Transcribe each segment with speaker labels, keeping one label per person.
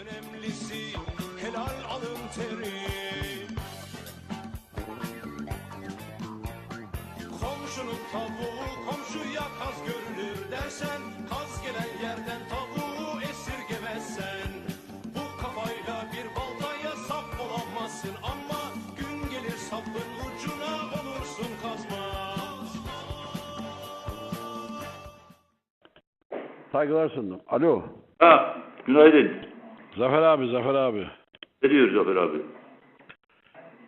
Speaker 1: önemlisi helal alın teri. Komşunun tavuğu komşuya kaz görünür dersen Kaz gelen yerden tavuğu esirgemezsen Bu kafayla bir baltaya sap olamazsın Ama gün gelir sapın ucuna olursun kazmaz
Speaker 2: Saygılar sundum. Alo.
Speaker 3: Ha, günaydın.
Speaker 2: Zafer abi, Zafer abi.
Speaker 3: Ne diyor Zafer abi?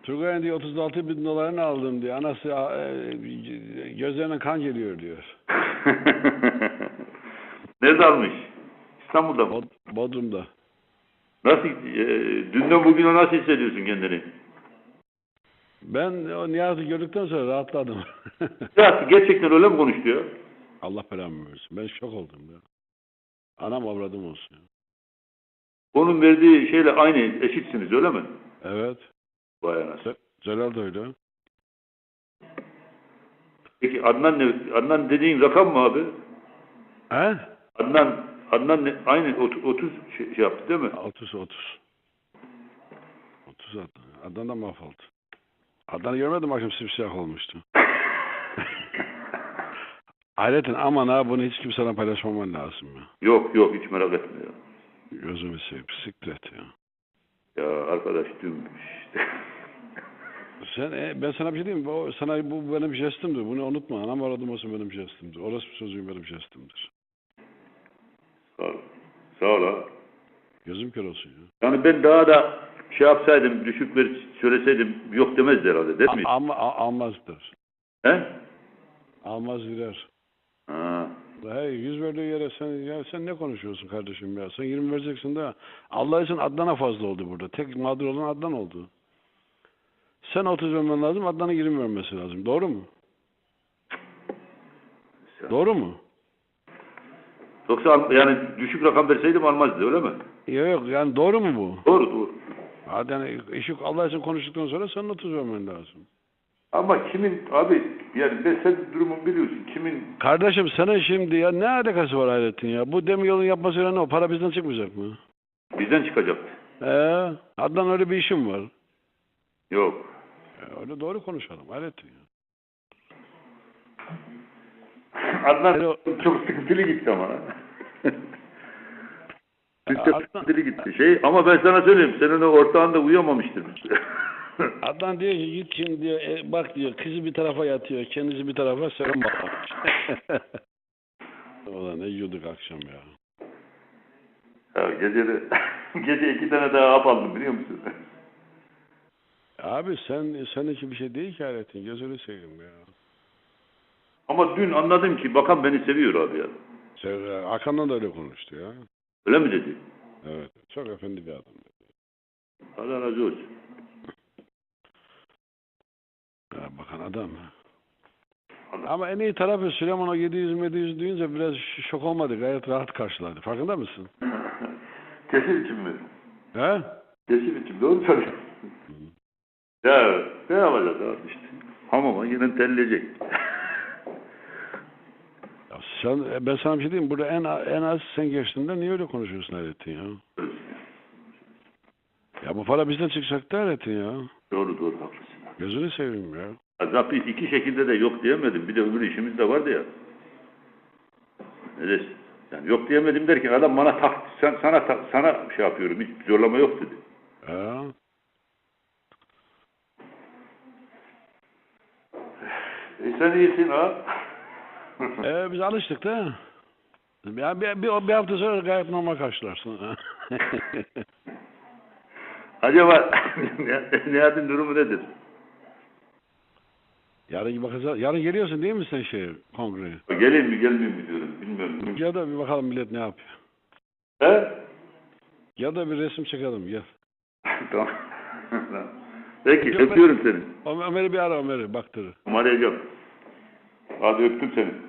Speaker 2: Turgay'ın diye 36 bin dolarını aldım diye. Anası e, gözlerine kan geliyor diyor.
Speaker 3: Nerede almış? İstanbul'da mı?
Speaker 2: Bod- Bodrum'da.
Speaker 3: Nasıl, e, dünden bugüne nasıl hissediyorsun kendini?
Speaker 2: Ben o Nihat'ı gördükten sonra rahatladım.
Speaker 3: Ya gerçekten öyle mi konuştu ya?
Speaker 2: Allah belamı versin. Ben şok oldum ya. Anam avradım olsun ya.
Speaker 3: Onun verdiği şeyle aynı eşitsiniz öyle mi?
Speaker 2: Evet.
Speaker 3: Vay anasını.
Speaker 2: Ce- Celal da öyle.
Speaker 3: Peki Adnan ne? Adnan dediğin rakam mı abi?
Speaker 2: He?
Speaker 3: Adnan Adnan ne? aynı ot- 30 şey, şey yaptı değil mi?
Speaker 2: 30 30. 30 Adnan. Adnan da mahvoldu. Adnan'ı görmedim akşam simsiyah olmuştu. Hayretin aman ha bunu hiç kimseden paylaşmaman lazım ya.
Speaker 3: Yok yok hiç merak etme ya.
Speaker 2: Gözümü seveyim. Siktir et ya.
Speaker 3: Ya arkadaş dün işte.
Speaker 2: Sen, e, ben sana bir şey diyeyim mi? O, sana bu benim jestimdir. Bunu unutma. Anam aradım olsun benim jestimdir. Orası sözüm benim jestimdir.
Speaker 3: Sağ ol. Sağ ol ha.
Speaker 2: Gözüm kör olsun ya.
Speaker 3: Yani ben daha da şey yapsaydım, düşük ver söyleseydim yok demezdi herhalde değil mi?
Speaker 2: Ama almazdır.
Speaker 3: He?
Speaker 2: Almaz girer.
Speaker 3: Ha.
Speaker 2: Hey yüz verdiği yere sen ya sen ne konuşuyorsun kardeşim ya? Sen 20 vereceksin de Allah için Adnan'a fazla oldu burada. Tek mağdur olan Adnan oldu. Sen 30 vermen lazım, Adnan'a 20 vermesi lazım. Doğru mu? Doğru mu?
Speaker 3: Yoksa yani düşük rakam verseydim almazdı öyle mi?
Speaker 2: Yok yok yani doğru mu bu?
Speaker 3: Doğru doğru.
Speaker 2: Hadi yani işi Allah için konuştuktan sonra senin 30 vermen lazım.
Speaker 3: Ama kimin abi yani ben sen durumun biliyorsun. Kimin
Speaker 2: Kardeşim senin şimdi ya ne alakası var Hayrettin ya? Bu demiryolun yapmasıyla ne o? Para bizden çıkmayacak mı?
Speaker 3: bizden çıkacaktı.
Speaker 2: Ee, Adnan öyle bir işim var.
Speaker 3: Yok.
Speaker 2: E, öyle doğru konuşalım Hayrettin ya.
Speaker 3: Adnan
Speaker 2: Alo.
Speaker 3: çok sıkıntılı gitti ama.
Speaker 2: Adnan-
Speaker 3: sıkıntılı gitti. Şey ama ben sana söyleyeyim senin o ortağın da uyuyamamıştır.
Speaker 2: Adnan diyor ki git şimdi diyor e, bak diyor kızı bir tarafa yatıyor kendisi bir tarafa sen bak. Ulan ne yiyorduk akşam ya.
Speaker 3: ya gece de, gece iki tane daha hap aldım biliyor musun?
Speaker 2: Abi sen senin için bir şey değil ki Hayrettin gözünü seveyim ya.
Speaker 3: Ama dün anladım ki bakan beni seviyor abi ya.
Speaker 2: Sen, e, Hakan'la da öyle konuştu ya.
Speaker 3: Öyle mi dedi?
Speaker 2: Evet çok efendi bir adam.
Speaker 3: Allah razı olsun.
Speaker 2: Ya, bakan adam.
Speaker 3: Allah-
Speaker 2: Ama en iyi tarafı Süleyman o 700 700 duyunca biraz şok olmadı. Gayet rahat karşıladı. Farkında mısın?
Speaker 3: Kesin için mi?
Speaker 2: He?
Speaker 3: Kesin için doğru söylüyorsun. ya ne yapacağız abi işte. Hamama yine terleyecek.
Speaker 2: Sen, e, ben sana bir şey diyeyim? Burada en, en az sen geçtiğinde niye öyle konuşuyorsun Hayrettin ya? Ya bu para bizden çıkacak da Hayrettin ya.
Speaker 3: doğru doğru haklısın.
Speaker 2: Gözünü seveyim ya.
Speaker 3: Zaten iki şekilde de yok diyemedim. Bir de öbür işimiz de vardı ya. Ne desin? Yani yok diyemedim derken adam bana tak, sen, sana tak, sana şey yapıyorum. Hiç zorlama yok dedi.
Speaker 2: Ha?
Speaker 3: E sen iyisin ha.
Speaker 2: Ee, biz alıştık da. Ya bir, bir, bir hafta sonra gayet normal karşılarsın.
Speaker 3: Acaba Nihat'ın durumu nedir?
Speaker 2: yarın bakacağız. Yarın geliyorsun değil mi sen şey kongreye?
Speaker 3: Geleyim mi gelmeyeyim mi diyorum. Bilmiyorum.
Speaker 2: Ya da bir bakalım millet ne yapıyor.
Speaker 3: He?
Speaker 2: Ya da bir resim çekelim gel.
Speaker 3: tamam. Peki
Speaker 2: Yok,
Speaker 3: öpüyorum seni.
Speaker 2: Ömer'i bir ara Ömer'i baktırır.
Speaker 3: Arayacağım. Hadi öptüm seni.